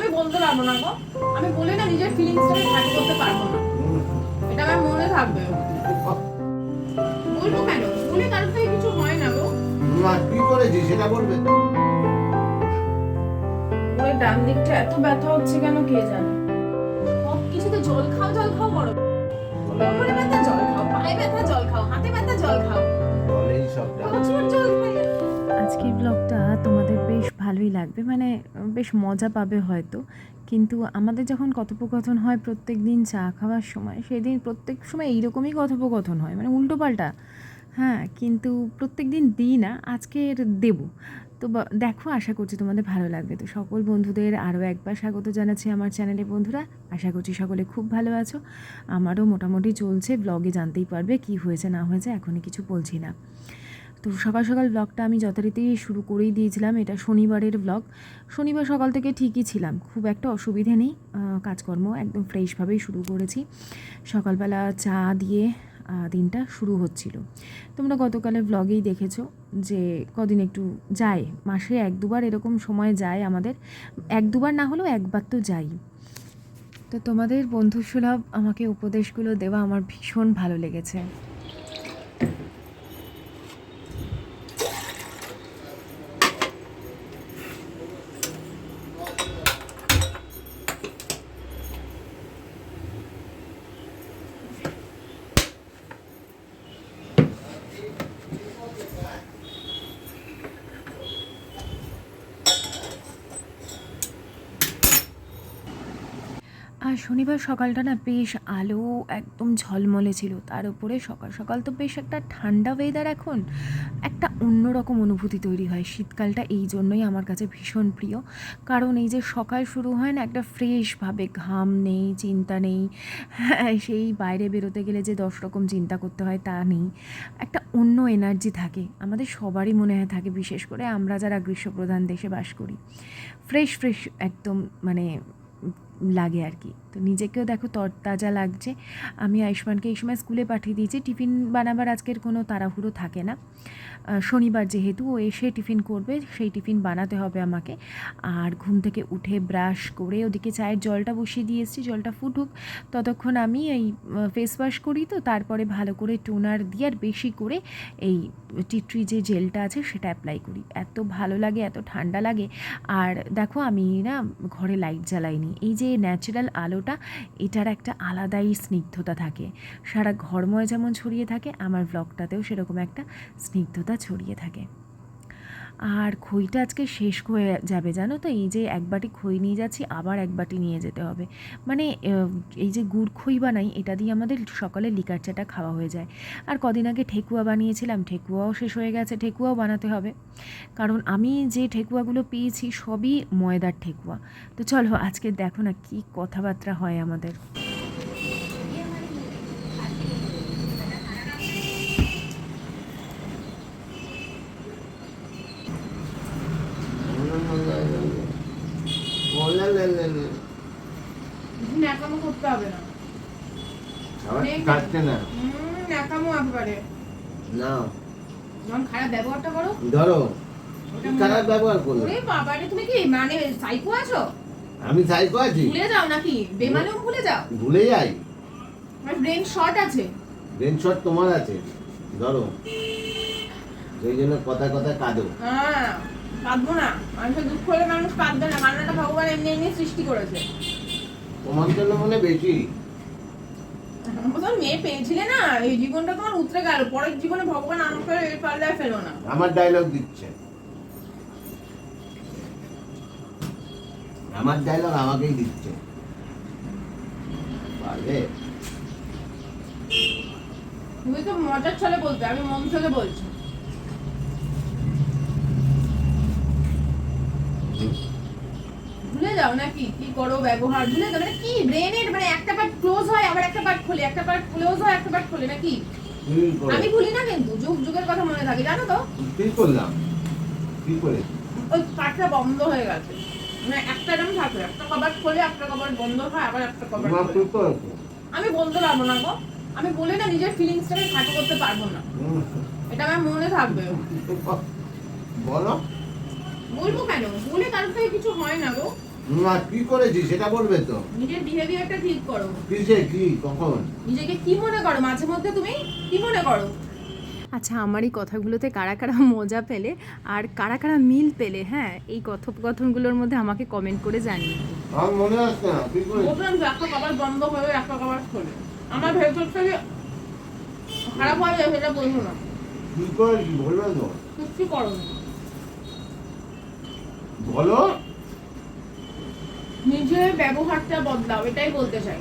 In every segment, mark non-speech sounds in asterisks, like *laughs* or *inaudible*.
আমি বলতে পারব না গো। আমি বলে না নিজের ফিলিংসটাকে হ্যাক করতে পারব না। এটা আমার মনে থাকবে। বলব কেন? বলে কারোর থেকে কিছু হয় না গো। না কি করেছি সেটা বলবে। ওই ডান দিকটা এত ব্যথা হচ্ছে কেন কে জানে? সব কিছুতে জল খাও জল খাও করো কোমরে ব্যথা জল খাও পায়ে ব্যথা জল খাও হাতে ব্যথা জল খাও। বলেই সবটা। প্রচুর জল খাই আজকের ব্লগটা তোমাদের ভালোই লাগবে মানে বেশ মজা পাবে হয়তো। কিন্তু আমাদের যখন কথোপকথন হয় প্রত্যেক দিন চা খাওয়ার সময়, সেদিন প্রত্যেক সময় এইরকমই কথোপকথন হয় মানে উল্টোপাল্টা হ্যাঁ কিন্তু প্রত্যেক দিন দিই না, আজকের দেব। তো দেখো, আশা করছি তোমাদের ভালো লাগবে। তো সকল বন্ধুদের আরও একবার স্বাগত জানাচ্ছি আমার চ্যানেলে বন্ধুরা। আশা করছি সকলে খুব ভালো আছো। আমারও মোটামুটি চলছে, ব্লগে জানতেই পারবে কি হয়েছে, না হয়েছে, এখনই কিছু বলছি না। তো সকাল সকাল ব্লগটা আমি যথারীতি শুরু করেই দিয়েছিলাম। এটা শনিবারের ব্লগ শনিবার সকাল থেকে ঠিকই ছিলাম। খুব একটা অসুবিধে নেই। কাজকর্ম একদম ফ্রেশভাবেই শুরু করেছি। সকালবেলা চা দিয়ে দিনটা শুরু হচ্ছিল। তোমরা গতকালের ব্লগেই দেখেছ যে কদিন একটু যায়। মাসে এক দুবার এরকম সময় যায় আমাদের। এক দুবার না হলেও একবার তো যাই। তো তোমাদের বন্ধুসুলভ আমাকে উপদেশগুলো দেওয়া আমার ভীষণ ভালো লেগেছে আর শনিবার সকালটা না বেশ আলো একদম ঝলমলে ছিল। তার উপরে সকাল সকাল তো বেশ একটা ঠান্ডা ওয়েদার এখন। একটা অন্যরকম অনুভূতি তৈরি হয়। শীতকালটা এই জন্যই আমার কাছে ভীষণ প্রিয়। কারণ এই যে সকাল শুরু হয় না একটা ফ্রেশভাবে ঘাম নেই চিন্তা নেই হ্যাঁ, সেই বাইরে বেরোতে গেলে যে দশ রকম চিন্তা করতে হয় তা নেই। একটা অন্য এনার্জি থাকে। আমাদের সবারই মনে হয় থাকে বিশেষ করে আমরা যারা গ্রীষ্মপ্রধান দেশে বাস করি। ফ্রেশ ফ্রেশ একদম মানে লাগে আর কি। তো নিজেকেও দেখো তরতাজা লাগছে। আমি আয়ুষ্মানকে এই সময় স্কুলে পাঠিয়ে দিয়েছি। টিফিন বানাবার আজকের কোনো তাড়াহুড়ো থাকে না। শনিবার যেহেতু ও এসে টিফিন করবে, সেই টিফিন বানাতে হবে আমাকে। আর ঘুম থেকে উঠে ব্রাশ করে ওদিকে চায়ের জলটা বসিয়ে দিয়ে এসেছি, জলটা ফুটুক। ততক্ষণ আমি এই ফেস ওয়াশ করি তো, তারপরে ভালো করে টোনার দিয়ে আর বেশি করে এই টিট্রি যে জেলটা আছে সেটা অ্যাপ্লাই করি। এত ভালো লাগে, এত ঠান্ডা লাগে। আর দেখো আমি না ঘরে লাইট জ্বালাইনি। এই যে ন্যাচারাল আলোটা এটার একটা আলাদাই স্নিগ্ধতা থাকে। সারা ঘরময় যেমন ছড়িয়ে থাকে, আমার ব্লগটাতেও সেরকম একটা স্নিগ্ধতা ছড়িয়ে থাকে। আর খইটা আজকে শেষ হয়ে যাবে, জানো তো? এই যে এক বাটি খই নিয়ে যাচ্ছি, আবার এক বাটি নিয়ে যেতে হবে। মানে এই যে গুড় খই বানাই, এটা দিয়ে আমাদের সকালে লিকার চাটা খাওয়া হয়ে যায়। আর কদিন আগে ঠেকুয়া বানিয়েছিলাম, ঠেকুয়াও শেষ হয়ে গেছে, ঠেকুয়াও বানাতে হবে। কারণ আমি যে ঠেকুয়াগুলো পেয়েছি, সবই ময়দার ঠেকুয়া। তো চলো, আজকে দেখো না কী কথাবার্তা হয় আমাদের। করতে হবে না। আবার না। হুম একবারে। না। যখন খারাপ ব্যবহারটা করো। ধরো খারাপ ব্যবহার করল। ওরে বাবারে তুমি কি মানে সাইকো আছো? আমি সাইকো আছি। ভুলে যাও নাকি? বেমানেও ভুলে যাও। ভুলে যাই। আমার ব্রেন শর্ট আছে। ব্রেন শট তোমার আছে। ধরো সেই জন্য কথা কথা কাঁদো। হ্যাঁ কাঁদবো না। মানুষের দুঃখ হলে মানুষ কাঁদবে না। কান্নাটা ভগবান এমনি এমনি সৃষ্টি করেছে। তোমার জন্য মনে বেশি। তোমার মেয়ে পেয়েছিলে না এই জীবনটা তোমার উতরে গেল পরের জীবনে ভগবান আমাকে পাল্লায় ফেলো না। আমার ডায়লগ দিচ্ছে। আমার ডায়লগ আমাকেই দিচ্ছে। পারবে? তুমি তো মজার ছলে বলতে আমি মন থেকে বলছি। ভুলে যাও নাকি? কি করো ব্যবহার? ভুলে যাও? মানে কি ব্রেনের মানে একটা পার্ট ক্লোজ হয় আবার একটা পার্ট খোলে একটা পার্ট ক্লোজ হয় একটা পার্ট খোলে নাকি আমি ভুলি না কিন্তু যুগ যুগের কথা মনে থাকে জানো তো? কি করলাম? কি করে? ওই পার্টটা বন্ধ হয়ে গেছে। মানে একটা এরকম থাকে একটা খোলে একটা কবার বন্ধ হয় আবার একটা কবার তোমার খোলে। কি করেছ আমি বলতে পারব না গো। আমি বলে না নিজের ফিলিংসটাকে খাটো করতে পারব না। এটা আমার মনে থাকবে। বলো। বলব কেন? বলে কারোর থেকে কিছু হয় না গো। না কি করেছি সেটা বলবে তো। নিজের বিহেভিয়ারটা ঠিক করো। কিসে? কি? কখন? নিজেকে কি মনে করো? মাঝে মধ্যে তুমি কি মনে করো? আচ্ছা আমার এই কথাগুলোতে কারা কারা মজা পেলে আর কারা কারা মিল পেলে হ্যাঁ? এই কথোপকথনগুলোর মধ্যে আমাকে কমেন্ট করে জানিয়ে আমার মনে আসছে না? বললাম যে একটা কবার বন্ধ হবে একটা কবার খোলে। আমার ভেতর থেকে খারাপ হয়ে সেটা বলব না। কি বলবে তো। কিচ্ছু করো বলো। নিজের ব্যবহারটা বদলাও এটাই বলতে চাই।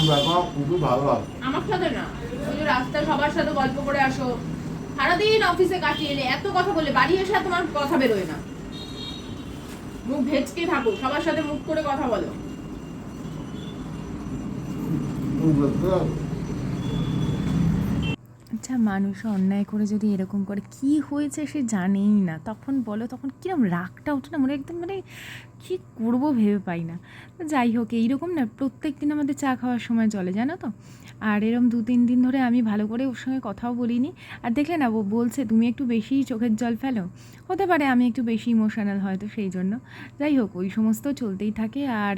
আমার খুবই ভালো আমার সাথে না ওই যে রাস্তায় সবার সাথে গল্প করে আসো সারাদিন অফিসে কাটিয়ে এলে এত কথা বলে বাড়ি এসে তোমার কথা বেরোয় না। মুখ ভেজকে থাকো সবার সাথে মুখ করে কথা বলো। আচ্ছা মানুষ অন্যায় করে যদি এরকম করে, কি হয়েছে সে জানেই না। তখন বলো, তখন কীরকম রাগটা ওঠে না, মনে একদম মানে কী করব ভেবে পাই না। যাই হোক, এইরকম না, প্রত্যেক দিন আমাদের চা খাওয়ার সময় চলে, জানো তো? আর এরম দু তিন দিন ধরে আমি ভালো করে ওর সঙ্গে কথাও বলিনি। আর দেখলে না, ও বলছে, তুমি একটু বেশি চোখের জল ফেলো। হতে পারে আমি একটু বেশি ইমোশনাল হয়তো সেই জন্য। যাই হোক, ওই সমস্ত চলতেই থাকে। আর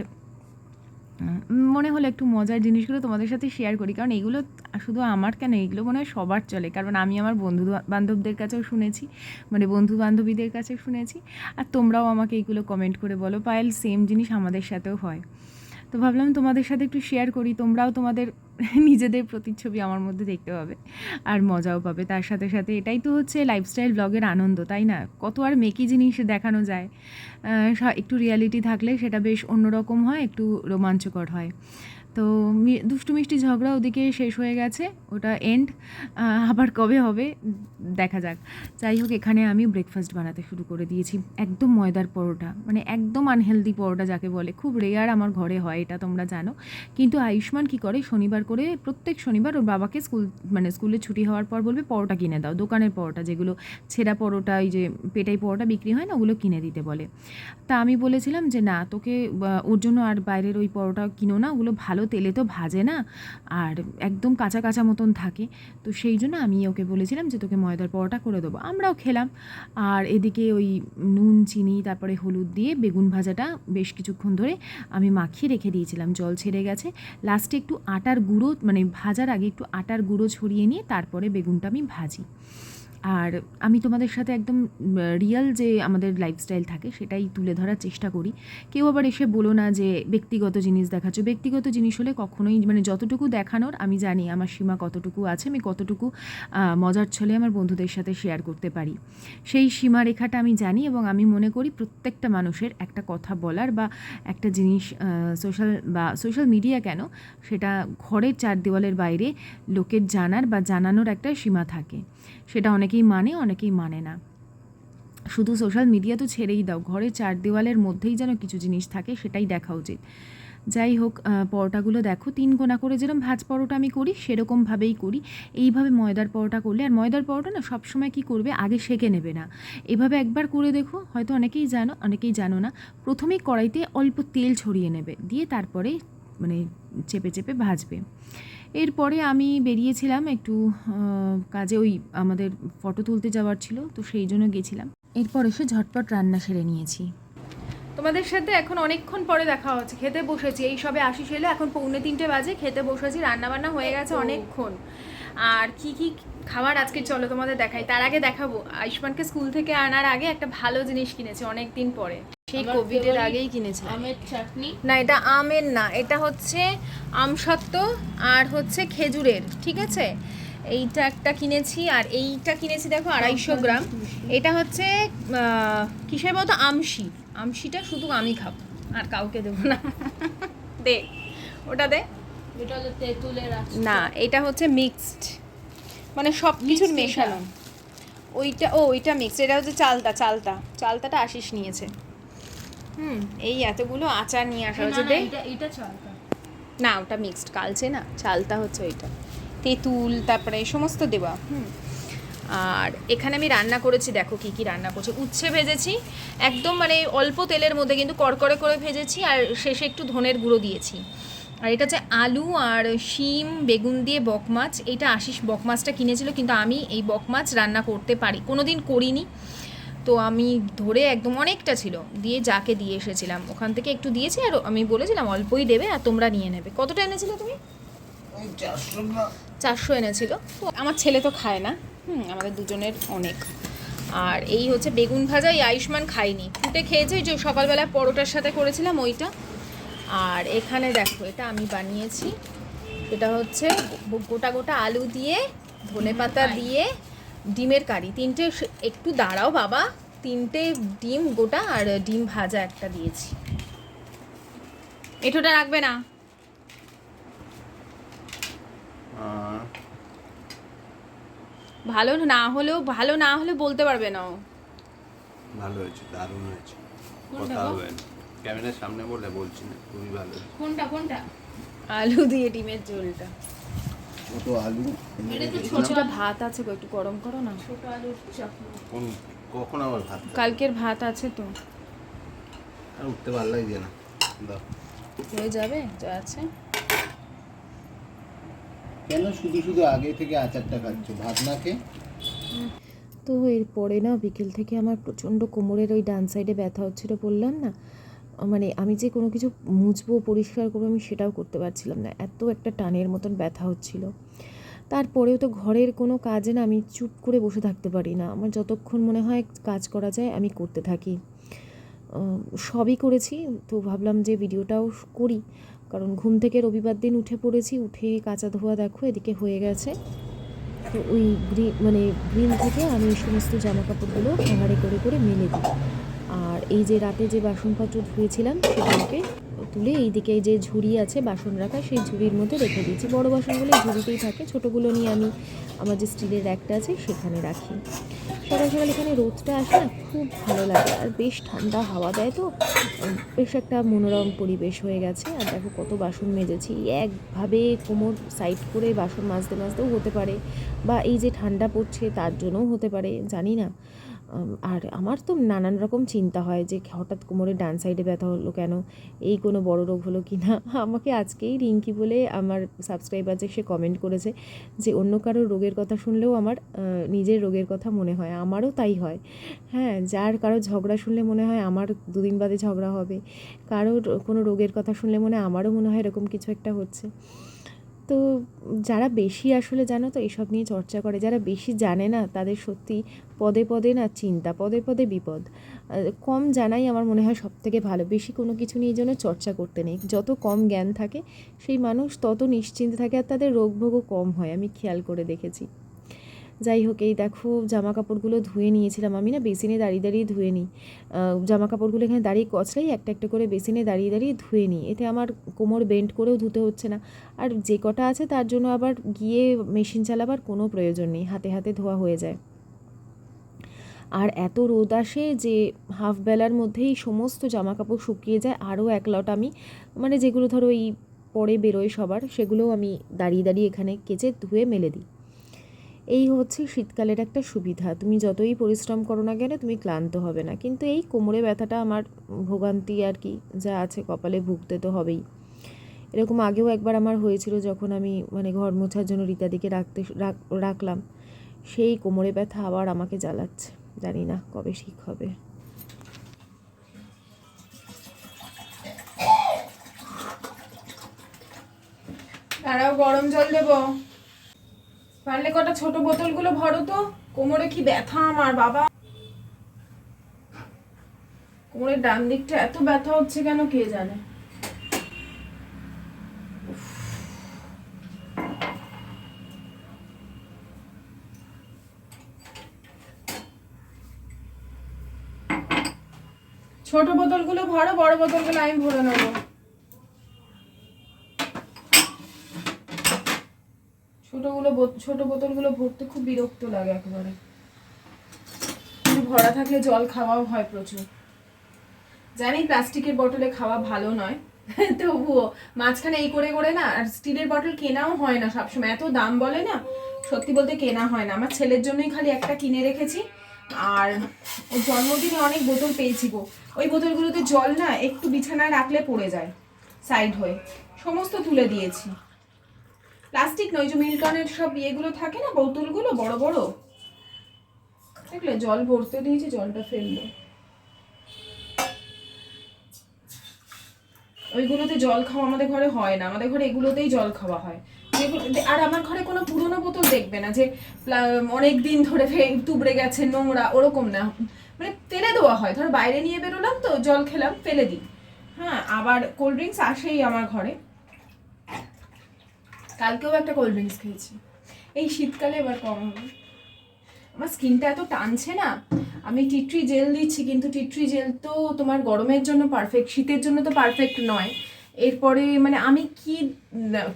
মনে হলো একটু মজার জিনিসগুলো তোমাদের সাথে শেয়ার করি, কারণ এগুলো শুধু আমার কেন, এগুলো মনে হয় সবার চলে। কারণ আমি আমার বন্ধু বান্ধবদের কাছেও শুনেছি মানে বন্ধু বান্ধবীদের কাছে শুনেছি, আর তোমরাও আমাকে এইগুলো কমেন্ট করে বলো, পায়েল সেম জিনিস আমাদের সাথেও হয়। তো ভাবলাম তোমাদের সাথে একটু শেয়ার করি, তোমরাও তোমাদের *laughs* নিজেদের প্রতিচ্ছবি আমার মধ্যে দেখতে পাবে আর মজাও পাবে। তার সাথে সাথে এটাই তো হচ্ছে লাইফস্টাইল ব্লগের আনন্দ, তাই না? কত আর মেকি জিনিস দেখানো যায়। একটু রিয়ালিটি থাকলে সেটা বেশ অন্যরকম হয়, একটু রোমাঞ্চকর হয়। তো দুষ্টু মিষ্টি ঝগড়া ওদিকে শেষ হয়ে গেছে, ওটা এন্ড আবার কবে হবে দেখা যাক। যাই হোক, এখানে আমি ব্রেকফাস্ট বানাতে শুরু করে দিয়েছি, একদম ময়দার পরোটা মানে একদম আনহেলদি পরোটা যাকে বলে, খুব রেয়ার আমার ঘরে হয়, এটা তোমরা জানো। কিন্তু আয়ুষ্মান কি করে, শনিবার করে, প্রত্যেক শনিবার ওর বাবাকে স্কুল মানে স্কুলে ছুটি হওয়ার পর বলবে, পরোটা কিনে দাও, দোকানের পরোটা, যেগুলো ছেঁড়া পরোটা, ওই যে পেটাই পরোটা বিক্রি হয় না, ওগুলো কিনে দিতে বলে। তা আমি বলেছিলাম যে, না, তোকে ওর জন্য আর বাইরের ওই পরোটা কিনো না, ওগুলো ভালো তেলে তো ভাজে না, আর একদম কাঁচা কাঁচা মতন থাকে। তো সেই জন্য আমি ওকে বলেছিলাম যে, তোকে ময়দার পরোটা করে দেবো। আমরাও খেলাম। আর এদিকে ওই নুন, চিনি, তারপরে হলুদ দিয়ে বেগুন ভাজাটা বেশ কিছুক্ষণ ধরে আমি মাখিয়ে রেখে দিয়েছিলাম। জল ছেড়ে গেছে। লাস্টে একটু আটার গুঁড়ো মানে ভাজার আগে একটু আটার গুঁড়ো ছড়িয়ে নিয়ে তারপরে বেগুনটা আমি ভাজি। আর আমি তোমাদের সাথে একদম রিয়েল যে আমাদের লাইফস্টাইল থাকে সেটাই তুলে ধরার চেষ্টা করি। কেউ আবার এসে বলো না যে ব্যক্তিগত জিনিস দেখাচ্ছ। ব্যক্তিগত জিনিস হলে কখনোই মানে যতটুকু দেখানোর, আমি জানি আমার সীমা কতটুকু আছে, আমি কতটুকু মজার ছলে আমার বন্ধুদের সাথে শেয়ার করতে পারি। সেই সীমারেখাটা আমি জানি এবং আমি মনে করি প্রত্যেকটা মানুষের একটা কথা বলার বা একটা জিনিস সোশ্যাল বা সোশ্যাল মিডিয়া কেন, সেটা ঘরের চার দেওয়ালের বাইরে লোকের জানার বা জানানোর একটা সীমা থাকে। সেটা অনেকেই মানে অনেকেই মানে না। শুধু সোশ্যাল মিডিয়া তো ছেড়েই দাও ঘরে চার দেওয়ালের মধ্যেই যেন কিছু জিনিস থাকে সেটাই দেখা উচিত। যাই হোক পরোটাগুলো দেখো, তিন কোনা করে যেরকম ভাজ পরোটা আমি করি, সেরকমভাবেই করি। এইভাবে ময়দার পরোটা করলে, আর ময়দার পরোটা না সবসময় কী করবে, আগে সেঁকে নেবে না। এভাবে একবার করে দেখো, হয়তো অনেকেই জানো অনেকেই জানো না। প্রথমেই কড়াইতে অল্প তেল ছড়িয়ে নেবে, দিয়ে তারপরে মানে চেপে চেপে ভাজবে। এরপরে আমি বেরিয়েছিলাম একটু কাজে ওই আমাদের ফটো তুলতে যাওয়ার ছিল তো সেই জন্য গেছিলাম। এরপর এসে ঝটপট রান্না সেরে নিয়েছি। তোমাদের সাথে এখন অনেকক্ষণ পরে দেখা হচ্ছে খেতে বসেছি। এই সবে আশিস এলো এখন পৌনে তিনটে বাজে খেতে বসেছি রান্না বান্না হয়ে গেছে অনেকক্ষণ। আর কি কি খাবার আজকে চলো তোমাদের দেখাই। তার আগে দেখাবো আয়ুষ্মানকে স্কুল থেকে আনার আগে একটা ভালো জিনিস কিনেছি অনেক দিন পরে। সেই কোভিডের favorite আগেই কিনেছি আমের চাটনি। না এটা আমের না এটা হচ্ছে আমসত্ত্ব আর হচ্ছে খেজুরের ঠিক আছে? এইটা একটা কিনেছি আর এইটা কিনেছি দেখো আড়াইশো গ্রাম। এটা হচ্ছে কিসের বলতো? আমশি। আমশিটা শুধু আমি খাব আর কাউকে দেবো না। *laughs* দে ওটা দে। না এটা হচ্ছে মিক্সড মানে সব কিছুর মেশানো। ওইটা ও ওইটা মিক্সড এটা হচ্ছে চালতা চালতা। চালতাটা আশিস নিয়েছে। হুম এই এতগুলো আচার নিয়ে আসা না, হয়েছে। না, এটা এটা ওটা মিক্সড কালচে না চালতা হচ্ছে ওইটা। তেঁতুল তারপরে এই সমস্ত দেওয়া। হুম। আর এখানে আমি রান্না করেছি দেখো কি কি রান্না করছি। উচ্ছে ভেজেছি একদম মানে অল্প তেলের মধ্যে কিন্তু কড়কড়ে করে ভেজেছি আর শেষে একটু ধনের গুঁড়ো দিয়েছি। আর এটা হচ্ছে আলু আর শিম বেগুন দিয়ে বক মাছ। এইটা আশিস বক মাছটা কিনেছিল কিন্তু আমি এই বক মাছ রান্না করতে পারি কোনো দিন করিনি। তো আমি ধরে একদম অনেকটা ছিল। দিয়ে যাকে দিয়ে এসেছিলাম ওখান থেকে একটু দিয়েছি আর আমি বলেছিলাম অল্পই দেবে আর তোমরা নিয়ে নেবে। কতটা এনেছিলে তুমি? চারশো এনেছিল। তো আমার ছেলে তো খায় না। হুম আমাদের দুজনের অনেক। আর এই হচ্ছে বেগুন ভাজা এই আয়ুষ্মান খাইনি ফুটে খেয়েছে ওই যে সকালবেলা পরোটার সাথে করেছিলাম ওইটা। আর এখানে দেখো এটা আমি বানিয়েছি। এটা হচ্ছে গোটা গোটা আলু দিয়ে ধনে পাতা দিয়ে ডিমের কারি। তিনটে একটু দাঁড়াও বাবা। তিনটে ডিম গোটা আর ডিম ভাজা একটা দিয়েছি। এটোটা রাখবে না? ভালো না হলেও ভালো না হলে বলতে পারবে না ভালো হয়েছে দারুণ হয়েছে। কথা হবে ক্যামেরার সামনে বলে বলছি না খুবই ভালো কোনটা কোনটা? আলু দিয়ে ডিমের ঝোলটা। কত আলু। তো ছোট কিছুটা ভাত আছে গো একটু গরম করো না। ছোট আলুর চাকমা কখন আবার ভাত কালকের ভাত আছে তো। আর উঠতে ভালো লাগছে না। দাও। হয়ে যাবে যা আছে। কেন? শুধু শুধু আগে থেকে আচারটা খাচ্ছ ভাত না খেয়ে? তো এরপরে না বিকেল থেকে আমার প্রচণ্ড কোমরের ওই ডান সাইডে ব্যথা হচ্ছিল বললাম না মানে আমি যে কোনো কিছু মুছবো, পরিষ্কার করব, আমি সেটাও করতে পারছিলাম না। এত একটা টানের মতন ব্যথা হচ্ছিল। তারপরেও তো ঘরের কোনো কাজে না আমি চুপ করে বসে থাকতে পারি না। আমার যতক্ষণ মনে হয় কাজ করা যায়, আমি করতে থাকি। সবই করেছি, তো ভাবলাম যে ভিডিওটাও করি। কারণ ঘুম থেকে রবিবার দিন উঠে পড়েছি, উঠে কাঁচা ধোয়া দেখো, এদিকে হয়ে গেছে। তো ওই গ্রিন মানে গ্রিন থেকে আমি সমস্ত জামা কাপড়গুলো করে করে মেলে দিই। আর এই যে রাতে যে বাসনপত্র ধুয়েছিলাম সেগুলোকে তুলে এই দিকে এই যে ঝুড়ি আছে, বাসন রাখা, সেই ঝুড়ির মধ্যে রেখে দিয়েছি। বড় বাসনগুলো এই ঝুড়িতেই থাকে, ছোটোগুলো নিয়ে আমি আমার যে স্টিলের র্যাকটা আছে সেখানে রাখি। সকাল সকাল এখানে রোদটা আসে না খুব ভালো লাগে, আর বেশ ঠান্ডা হাওয়া দেয় তো, বেশ একটা মনোরম পরিবেশ হয়ে গেছে। আর দেখো কত বাসন মেজেছি, একভাবে কোমর সাইড করে বাসন মাজতে মাজতেও হতে পারে, বা এই যে ঠান্ডা পড়ছে তার জন্যও হতে পারে, জানি না। আর আমার তো নানান রকম চিন্তা হয় যে হঠাৎ কোমরের ডান সাইডে ব্যথা হলো কেন? এই কোনো বড় রোগ হলো কি না? *laughs* আমাকে আজকেই রিঙ্কি বলে আমার সাবস্ক্রাইবার যে সে কমেন্ট করেছে যে অন্য কারও রোগের কথা শুনলেও আমার নিজের রোগের কথা মনে হয়। আমারও তাই হয়। হ্যাঁ যার কারও ঝগড়া শুনলে মনে হয় আমার দুদিন বাদে ঝগড়া হবে। কারোর কোনো রোগের কথা শুনলে মনে হয় আমারও মনে হয় এরকম কিছু একটা হচ্ছে। তো যারা বেশি আসলে জানো তো এসব নিয়ে চর্চা করে, যারা বেশি জানে না তাদের সত্যি পদে পদে না চিন্তা, পদে পদে বিপদ। কম জানাই আমার মনে হয় সব থেকে ভালো। বেশি কোনো কিছু নিয়ে যেন চর্চা করতে নেই। যত কম জ্ঞান থাকে, সেই মানুষ তত নিশ্চিন্ত থাকে আর তাদের রোগভোগও কম হয়, আমি খেয়াল করে দেখেছি। যাই হোক, এই দেখো জামা কাপড়গুলো ধুয়ে নিয়েছিলাম আমি না, বেসিনে দাঁড়িয়ে দাঁড়িয়ে ধুয়ে নিই। জামা কাপড়গুলো এখানে দাঁড়িয়ে কচলাই একটা একটা করে বেসিনে দাঁড়িয়ে দাঁড়িয়ে ধুয়ে নিই। এতে আমার কোমর বেন্ড করেও ধুতে হচ্ছে না। আর যে কটা আছে তার জন্য আবার গিয়ে মেশিন চালাবার কোনো প্রয়োজন নেই, হাতে হাতে ধোয়া হয়ে যায়। আর এত রোদ আসে যে হাফ বেলার মধ্যেই সমস্ত জামা কাপড় শুকিয়ে যায়, আরও এক লট আমি মানে যেগুলো ধরো এই পরে বেরোয় সবার, সেগুলোও আমি দাঁড়িয়ে দাঁড়িয়ে এখানে কেচে ধুয়ে মেলে দিই। এই হচ্ছে শীতকালের একটা সুবিধা। তুমি যতই পরিশ্রম করো না কেন, তুমি ক্লান্ত হবে না। কিন্তু এই কোমরে ব্যথাটা আমার ভোগান্তি আর কি, যা আছে কপালে ভুগতে তো হবেই। এরকম আগেও একবার আমার হয়েছিল যখন আমি মানে ঘর মোছার জন্য রীতাদিকে রাখতে রাখ- রাখলাম। সেই কোমরে ব্যথা আবার আমাকে জ্বালাচ্ছে। জানি না কবে ঠিক হবে। তারাও গরম জল দেবো। পারলে কটা ছোট বোতলগুলো ভরো তো। কোমরে কি ব্যথা আমার, বাবা? কোমরের ডান দিকটা এত ব্যথা হচ্ছে কেন কে জানে। ছোট বোতলগুলো ভরো, বড় বোতলগুলো আমি ভরে নেব। ছোটগুলো ছোট বোতলগুলো ভরতে খুব বিরক্ত লাগে একেবারে। ভরা থাকলে জল খাওয়াও হয় প্রচুর। জানি প্লাস্টিকের বোতলে খাওয়া ভালো নয়, *laughs* তবুও মাঝখানে এই করে করে না, আর স্টিলের বটল কেনাও হয় না সবসময়। এত দাম বলে না, সত্যি বলতে কেনা হয় না। আমার ছেলের জন্যই খালি একটা কিনে রেখেছি, আর জন্মদিনে অনেক বোতল পেয়েছি গো। ওই বোতলগুলোতে জল না একটু বিছানায় রাখলে পড়ে যায় সাইড হয়ে। সমস্ত তুলে দিয়েছি। প্লাস্টিক নয় যে মিল্টনের সব ইয়েগুলো থাকে না, বোতলগুলো, বড় বড়? দেখলে জল ভরতে দিয়েছি, জলটা ফেলল। ওইগুলোতে জল খাওয়া আমাদের ঘরে হয় না, আমাদের ঘরে এগুলোতেই জল খাওয়া হয়। আর আমার ঘরে কোনো পুরোনো বোতল দেখবে না যে অনেক দিন ধরে তুবড়ে গেছে নোংরা, ওরকম না। মানে ফেলে দেওয়া হয়। ধর বাইরে নিয়ে বেরোলাম তো, জল খেলাম, ফেলে দিই। হ্যাঁ আবার কোল্ড ড্রিঙ্কস আসেই আমার ঘরে। কালকেও একটা কোল্ড ড্রিঙ্কস খেয়েছি। এই শীতকালে এবার কম হবে। আমার স্কিনটা এত টানছে না, আমি টিট্রি জেল দিচ্ছি, কিন্তু টিট্রি জেল তো তোমার গরমের জন্য পারফেক্ট শীতের জন্য তো পারফেক্ট নয়। এরপরে মানে আমি কি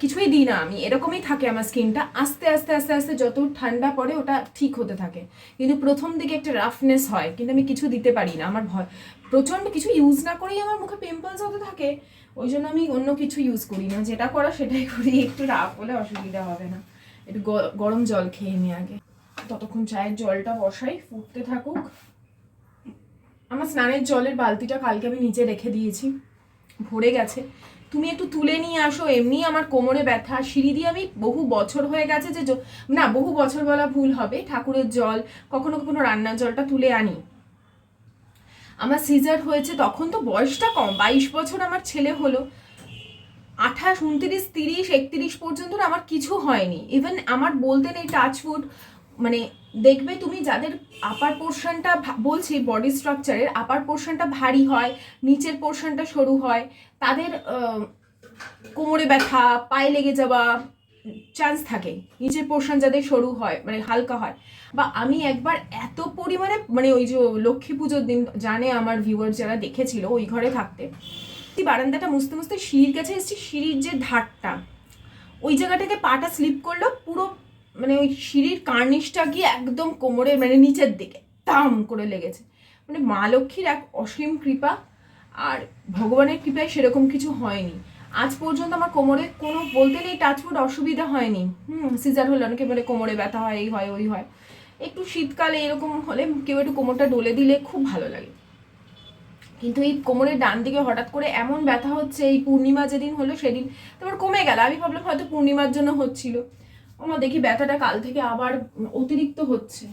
কিছুই দিই না আমি। এরকমই থাকে আমার স্কিনটা। আস্তে আস্তে আস্তে আস্তে যত ঠান্ডা পড়ে ওটা ঠিক হতে থাকে। কিন্তু প্রথম দিকে একটা রাফনেস হয়, কিন্তু আমি কিছু দিতে পারি না। আমার ভয়, প্রচণ্ড কিছু ইউজ না করেই আমার মুখে পিম্পলস হতে থাকে। ওই জন্য আমি অন্য কিছু ইউজ করি না। যেটা করা সেটাই করি। একটু রাফ হলে অসুবিধা হবে না। একটু গরম জল খেয়ে নিই আগে। ততক্ষণ চায়ের জলটা বসাই, ফুটতে থাকুক। আমার স্নানের জলের বালতিটা কালকে আমি নিচে রেখে দিয়েছি। ভরে গেছে। তুমি একটু তুলে নিয়ে আসো, এমনি আমার কোমরে ব্যথা। সিঁড়ি দিয়ে আমি বহু বছর হয়ে গেছে যে না, বহু বছর বলা ভুল হবে। ঠাকুরের জল, কখনো কখনো রান্নার জলটা তুলে আনি। আমার সিজার হয়েছে, তখন তো বয়সটা কম। বাইশ বছর আমার ছেলে হলো। আঠাশ, উনত্রিশ, তিরিশ, একত্রিশ পর্যন্ত আমার কিছু হয়নি। ইভেন আমার বলতে নেই টাচফুড মানে দেখবে তুমি যাদের আপার পোর্শনটা বলছি বডি স্ট্রাকচারের আপার পোর্শনটা ভারী হয়, নিচের পোর্শনটা সরু হয়, তাদের কোমরে ব্যথা, পায়ে লেগে যাওয়া চান্স থাকে। নিচের পোর্শন যাদের সরু হয় মানে হালকা হয়। বা আমি একবার এত পরিমাণে মানে ওই যে লক্ষ্মী পুজোর দিন জানে আমার ভিউয়ার যারা দেখেছিল ওই ঘরে থাকতে বারান্দাটা মুছতে মুছতে সিঁড়ির কাছে এসেছি, সিঁড়ির যে ধারটা, ওই জায়গাটাকে পাটা স্লিপ করল, পুরো মানে ওই সিঁড়ির কার্নিশটা গিয়ে একদম কোমরের মানে নিচের দিকে তাম করে লেগেছে। মানে মা লক্ষ্মীর এক অসীম কৃপা, আর ভগবানের কৃপায় সেরকম কিছু হয়নি। আজ পর্যন্ত আমার কোমরে কোনো বলতে নেই টাচফুট অসুবিধা হয়নি। হুম সিজার হলে অনেকে বলে কোমরে ব্যথা হয়, এই হয়, ওই হয়। একটু শীতকালে এরকম হলে কেউ একটু কোমরটা ডলে দিলে খুব ভালো লাগে। কিন্তু এই কোমরের ডান দিকে হঠাৎ করে এমন ব্যথা হচ্ছে, এই পূর্ণিমা যেদিন হলো সেদিন তারপর কমে গেল। আমি ভাবলাম হয়তো পূর্ণিমার জন্য হচ্ছিল। আমার দেখি ব্যথাটা কাল থেকে আবার অতিরিক্ত হচ্ছে।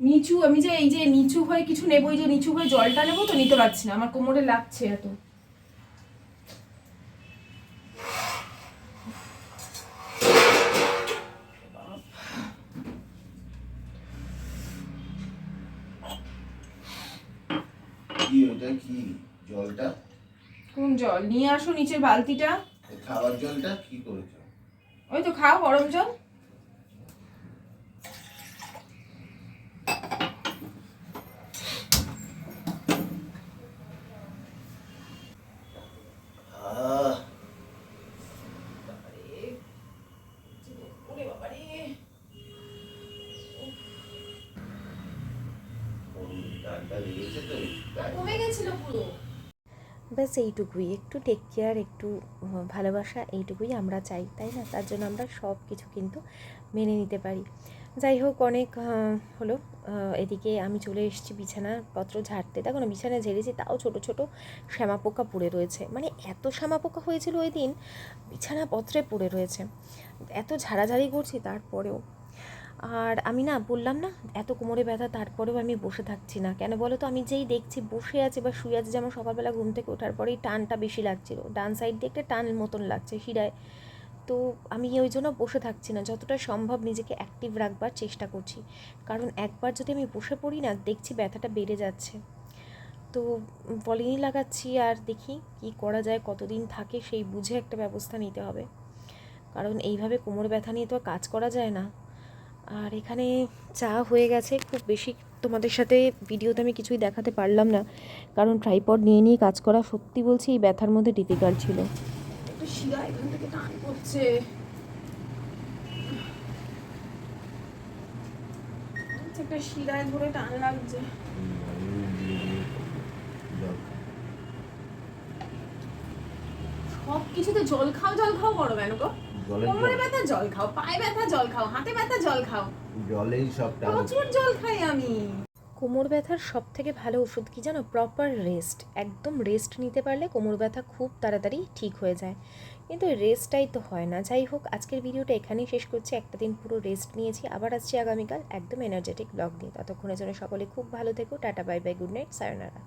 নিচু আমি যে এই যে নিচু হয়ে কিছু নেব এই যে নিচু হয়ে জলটা নেব তো নিতে পারছি না আমার কোমরে লাগছে এত। কি ওটা কি জলটা? কোন জল? নিয়ে আসো নিচের বালতিটা। খাবার জলটা? কি করেছ? ওই তো খাও গরম জল আহ, ওরে বাবারে ওই ডালটা লেগেছে তো তাই। কমে গেছিল পুরো। ব্যাস, এইটুকুই। একটু টেক কেয়ার একটু ভালোবাসা, এইটুকুই আমরা চাই, তাই না? তার জন্য আমরা সব কিছু কিন্তু মেনে নিতে পারি। যাই হোক, অনেক হলো এদিকে আমি চলে এসেছি বিছানাপত্র ঝাড়তে। দেখো না বিছানা ঝেড়েছি, তাও ছোট ছোট শ্যামা পোকা পড়ে রয়েছে। মানে এত শ্যামা পোকা হয়েছিল ওই দিন, বিছানাপত্রে পড়ে রয়েছে। এত ঝাড়াঝাড়ি করছি তারপরেও আর আমি না বললাম না, এত কোমরে ব্যথা, তারপরেও আমি বসে থাকছি না। কেন বলো তো, আমি যেই দেখছি বসে আছে বা শুয়ে আছে, যেমন সকালবেলা ঘুম থেকে ওঠার পরেই টানটা বেশি লাগছিল। ডান সাইড দিয়ে একটা টান মতন লাগছে শিরায়। তো আমি ওই জন্য বসে থাকছি না, যতটা সম্ভব নিজেকে অ্যাক্টিভ রাখবার চেষ্টা করছি। কারণ একবার যদি আমি বসে পড়ি না, দেখছি ব্যথাটা বেড়ে যাচ্ছে। তো পলিনি লাগাচ্ছি, আর দেখি কি করা যায়, কতদিন থাকে সেই বুঝে একটা ব্যবস্থা নিতে হবে। কারণ এইভাবে কোমর ব্যথা নিয়ে তো কাজ করা যায় না। আর এখানে চা হয়ে গেছে। খুব বেশি তোমাদের সাথে ভিডিওতে আমি কিছুই দেখাতে পারলাম না। কারণ ট্রাইপড নিয়ে নিয়ে কাজ করা সত্যি বলছি, এই ব্যথার মধ্যে ডিফিকাল্ট ছিল। করছে একটা টান লাগছে। সব কিছুতে জল খাও জল খাও, করো কেন গো? কোমরে ব্যথা জল খাও পায়ে ব্যথা জল খাও হাতে ব্যথা জল খাও। জলেই সব প্রচুর জল খাই আমি। কোমর ব্যথার সব থেকে ভালো ওষুধ কি জানো? প্রপার রেস্ট একদম রেস্ট নিতে পারলে কোমর ব্যথা খুব তাড়াতাড়ি ঠিক হয়ে যায়। কিন্তু রেস্টটাই তো হয় না। যাই হোক আজকের ভিডিওটা এখানেই শেষ করছি। একটা দিন পুরো রেস্ট নিয়েছি। আবার আসছি আগামীকাল একদম এনার্জেটিক ব্লগ নিয়ে। ততক্ষণের জন্য সকলে খুব ভালো থেকো। Tata bye bye good night sayonara